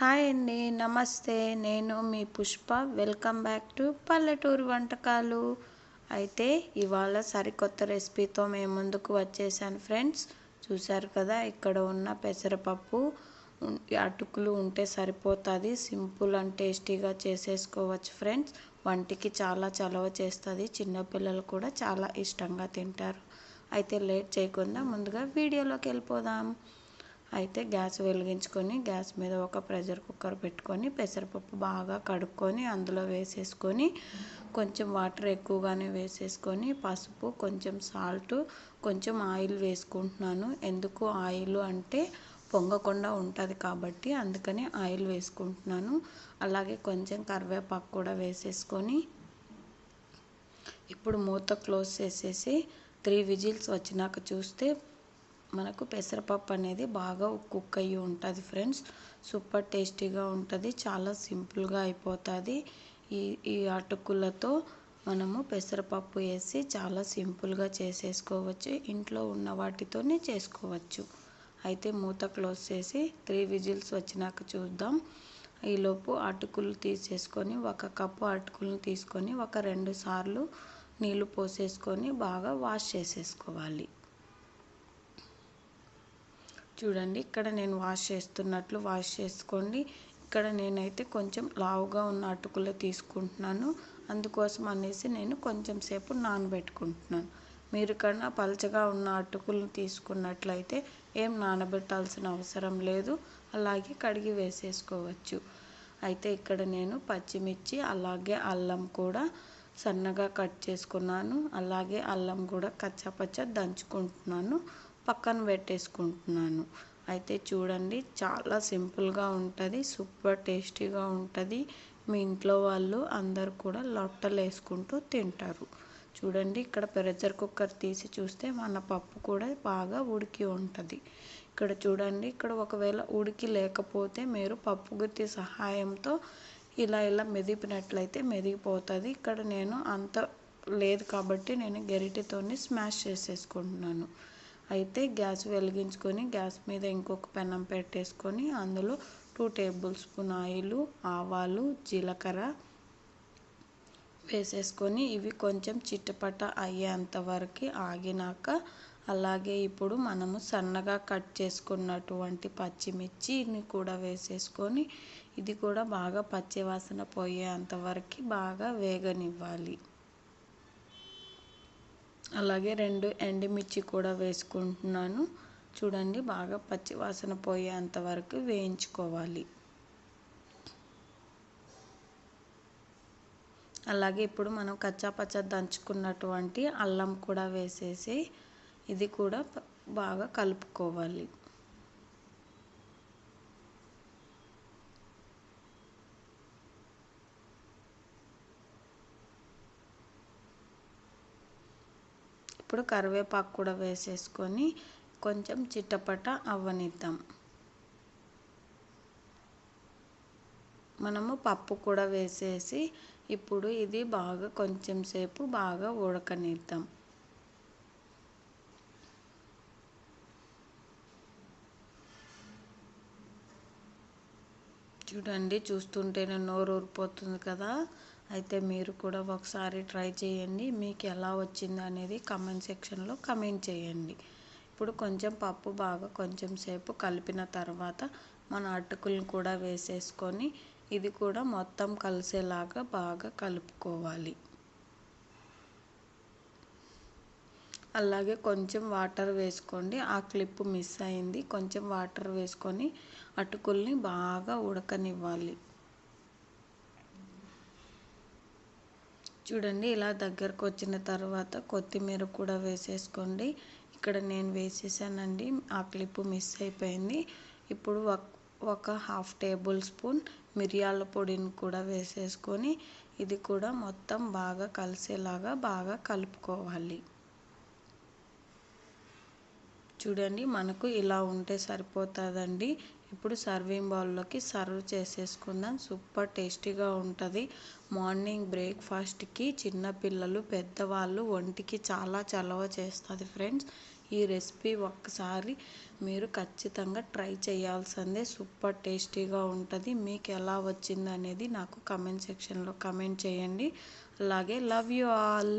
Hi అండి నమస్తే. నేను మీ Pushpa. Welcome back to Palleturu Vantakalu. అయితే ఇవాళ సరికొత్త రెసిపీతో మేము ముందుకు వచ్చేసాను ఫ్రెండ్స్. చూశారు కదా ఇక్కడ ఉన్న పెసరపప్పు అటుకులు ఉంటే సరిపోతుంది. సింపుల్ అండ్ టేస్టీగా చేసేసుకోవచ్చు ఫ్రెండ్స్. వంటికి చాలా చలవ చేస్తుంది. చిన్నపిల్లలు కూడా చాలా ఇష్టంగా తింటారు. అయితే లేట్ చేయకుండా ముందుగా వీడియోలోకి వెళ్ళిపోదాం. అయితే గ్యాస్ వెలిగించుకొని గ్యాస్ మీద ఒక ప్రెషర్ కుక్కర్ పెట్టుకొని పెసరపప్పు బాగా కడుక్కొని అందులో వేసేసుకొని కొంచెం వాటర్ ఎక్కువగానే వేసేసుకొని పసుపు కొంచెం సాల్ట్ కొంచెం ఆయిల్ వేసుకుంటున్నాను. ఎందుకు ఆయిల్ అంటే పొంగకుండా ఉంటుంది కాబట్టి అందుకని ఆయిల్ వేసుకుంటున్నాను. అలాగే కొంచెం కరివేపాకు కూడా వేసేసుకొని ఇప్పుడు మూత క్లోజ్ చేసేసి త్రీ విజిల్స్ వచ్చినాక చూస్తే మనకు పెసరపప్పు అనేది బాగా కుక్ అయ్యి ఉంటుంది ఫ్రెండ్స్. సూపర్ టేస్టీగా ఉంటుంది చాలా సింపుల్గా అయిపోతుంది. ఈ ఈ అటుకులతో మనము పెసరపప్పు వేసి చాలా సింపుల్గా చేసేసుకోవచ్చు. ఇంట్లో ఉన్న వాటితోనే చేసుకోవచ్చు. అయితే మూత క్లోజ్ చేసి త్రీ విజిల్స్ వచ్చినాక చూద్దాం. ఈలోపు అటుకులు తీసేసుకొని ఒక కప్పు అటుకులను తీసుకొని ఒక రెండు సార్లు నీళ్ళు పోసేసుకొని బాగా వాష్ చేసేసుకోవాలి. చూడండి ఇక్కడ నేను వాష్ చేస్తున్నట్లు వాష్ చేసుకోండి. ఇక్కడ నేనైతే కొంచెం లావుగా ఉన్న అటుకులు తీసుకుంటున్నాను. అందుకోసం అనేసి నేను కొంచెం సేపు నానబెట్టుకుంటున్నాను. మీరు కన్నా పలచగా ఉన్న అటుకులు తీసుకున్నట్లయితే ఏం నానబెట్టాల్సిన అవసరం లేదు. అలాగే కడిగి వేసేసుకోవచ్చు. అయితే ఇక్కడ నేను పచ్చిమిర్చి అలాగే అల్లం కూడా సన్నగా కట్ చేసుకున్నాను. అలాగే అల్లం కూడా కచ్చాపచ్చ దంచుకుంటున్నాను. పక్కన పెట్టేసుకుంటున్నాను. అయితే చూడండి చాలా సింపుల్గా ఉంటుంది సూపర్ టేస్టీగా ఉంటుంది. మీ ఇంట్లో వాళ్ళు అందరు కూడా లొట్టలు వేసుకుంటూ తింటారు. చూడండి ఇక్కడ ప్రెషర్ కుక్కర్ తీసి చూస్తే మన పప్పు కూడా బాగా ఉడికి ఉంటుంది. ఇక్కడ చూడండి ఇక్కడ ఒకవేళ ఉడికి లేకపోతే మీరు పప్పు గుత్తి సహాయంతో ఇలా ఇలా మెదిపినట్లయితే మెదిగిపోతుంది. ఇక్కడ నేను అంత లేదు కాబట్టి నేను గరిటెతోని స్మాష్ చేసేసుకుంటున్నాను. అయితే గ్యాస్ వెలిగించుకొని గ్యాస్ మీద ఇంకొక పెనం పెట్టేసుకొని అందులో టూ టేబుల్ స్పూన్ ఆయిల్ ఆవాలు జీలకర్ర వేసేసుకొని ఇవి కొంచెం చిట్టపట అయ్యేంత వరకు ఆగినాక అలాగే ఇప్పుడు మనము సన్నగా కట్ చేసుకున్నటువంటి పచ్చిమిర్చిని కూడా వేసేసుకొని ఇది కూడా బాగా పచ్చివాసన పోయేంత వరకు బాగా వేగనివ్వాలి. అలాగే రెండు ఎండుమిర్చి కూడా వేసుకుంటున్నాను. చూడండి బాగా పచ్చివాసన పోయేంత వరకు వేయించుకోవాలి. అలాగే ఇప్పుడు మనం కచ్చా పచ్చ దంచుకున్నటువంటి అల్లం కూడా వేసేసి ఇది కూడా బాగా కలుపుకోవాలి. ఇప్పుడు కరివేపాకు కూడా వేసేసుకొని కొంచెం చిట్టపట అవ్వనిద్దాం. మనము పప్పు కూడా వేసేసి ఇప్పుడు ఇది బాగా కొంచెం సేపు బాగా ఉడకనిద్దాం. చూడండి చూస్తుంటేనే నోరు ఊరిపోతుంది కదా. అయితే మీరు కూడా ఒకసారి ట్రై చేయండి. మీకు ఎలా వచ్చింది అనేది కమెంట్ సెక్షన్లో కమెంట్ చేయండి. ఇప్పుడు కొంచెం పప్పు బాగా కొంచెం సేపు కలిపిన తర్వాత మన అటుకులను కూడా వేసేసుకొని ఇది కూడా మొత్తం కలిసేలాగా బాగా కలుపుకోవాలి. అలాగే కొంచెం వాటర్ వేసుకోండి. ఆ క్లిప్ మిస్ అయింది. కొంచెం వాటర్ వేసుకొని అటుకుల్ని బాగా ఉడకనివ్వాలి. చూడండి ఇలా దగ్గరకు వచ్చిన తర్వాత కొత్తిమీర కూడా వేసేసుకోండి. ఇక్కడ నేను వేసేసానండి. ఆ క్లిప్ మిస్ అయిపోయింది. ఇప్పుడు ఒక- ఒక హాఫ్ టేబుల్ స్పూన్ మిరియాల పొడిని కూడా వేసేసుకొని ఇది కూడా మొత్తం బాగా కలిసేలాగా బాగా కలుపుకోవాలి. చూడండి మనకు ఇలా ఉంటే సరిపోతుందండి. ఇప్పుడు సర్వింగ్ బౌల్లోకి సర్వ్ చేసేసుకుందాం. సూపర్ టేస్టీగా ఉంటుంది. మార్నింగ్ బ్రేక్ఫాస్ట్కి చిన్నపిల్లలు పెద్దవాళ్ళు ఒంటికి చాలా చలవ చేస్తుంది ఫ్రెండ్స్. ఈ రెసిపీ ఒక్కసారి మీరు ఖచ్చితంగా ట్రై చేయాల్సిందే. సూపర్ టేస్టీగా ఉంటుంది. మీకు ఎలా వచ్చింది అనేది నాకు కమెంట్ సెక్షన్లో కమెంట్ చేయండి. అలాగే లవ్ యూ ఆల్!